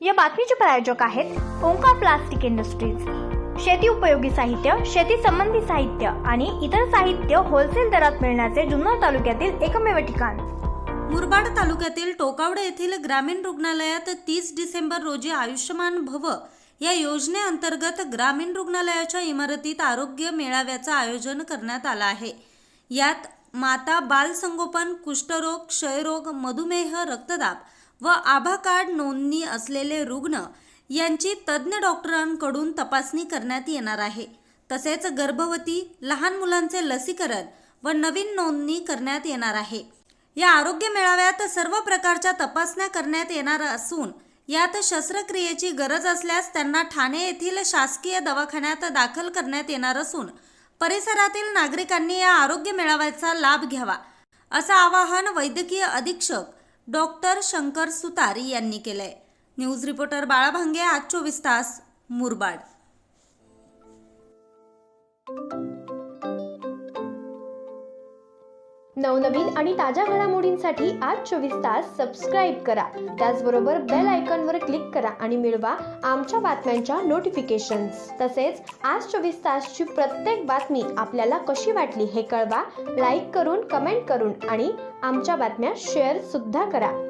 या बातमीचे प्रायोजक आहेत ओंकार प्लास्टिक इंडस्ट्रीज. शेती उपयोगी साहित्य शेती संबंधी साहित्य आणि इतर साहित्य होलसेल दरात मिळण्याचे जुन्नर तालुक्यातील एकमेव ठिकाण. मुरबाड तालुक्यातील टोकावडे येथील ग्रामीण रुग्णालयात तीस डिसेंबर रोजी आयुष्यमान भव या योजनेअंतर्गत ग्रामीण रुग्णालयाच्या इमारतीत आरोग्य मेळाव्याचं आयोजन करण्यात आलं आहे. यात माता बाल संगोपन कुष्ठरोग क्षयरोग मधुमेह रक्तदाब व आभा कार्ड नोंदणी असलेले रुग्ण यांची तज्ज्ञ डॉक्टरांकडून तपासणी करण्यात येणार आहे. तसेच गर्भवती लहान मुलांचे लसीकरण व नवीन नोंदणी करण्यात येणार आहे. या आरोग्य मेळाव्यात सर्व प्रकारच्या तपासण्या करण्यात येणार असून यात शस्त्रक्रियेची गरज असल्यास त्यांना ठाणे येथील शासकीय दवाखान्यात दाखल करण्यात येणार असून परिसरातील नागरिकांनी या आरोग्य मेळाव्याचा लाभ घ्यावा असं आवाहन वैद्यकीय अधीक्षक डॉक्टर शंकर सुतार यांनी केलंय. न्यूज रिपोर्टर बाळा भांगे आज चोवीस तास मुरबाड. नवनवीन आणि ताज्या घडामोडींसाठी आज चोवीस तास सबस्क्राईब करा. त्याचबरोबर बेल आयकॉनवर क्लिक करा आणि मिळवा आमच्या बातम्यांच्या नोटिफिकेशन्स तसेच आज चोवीस तासची प्रत्येक बातमी आपल्याला कशी वाटली हे कळवा. लाईक करून कमेंट करून आणि आमच्या बातम्या शेअर सुद्धा करा.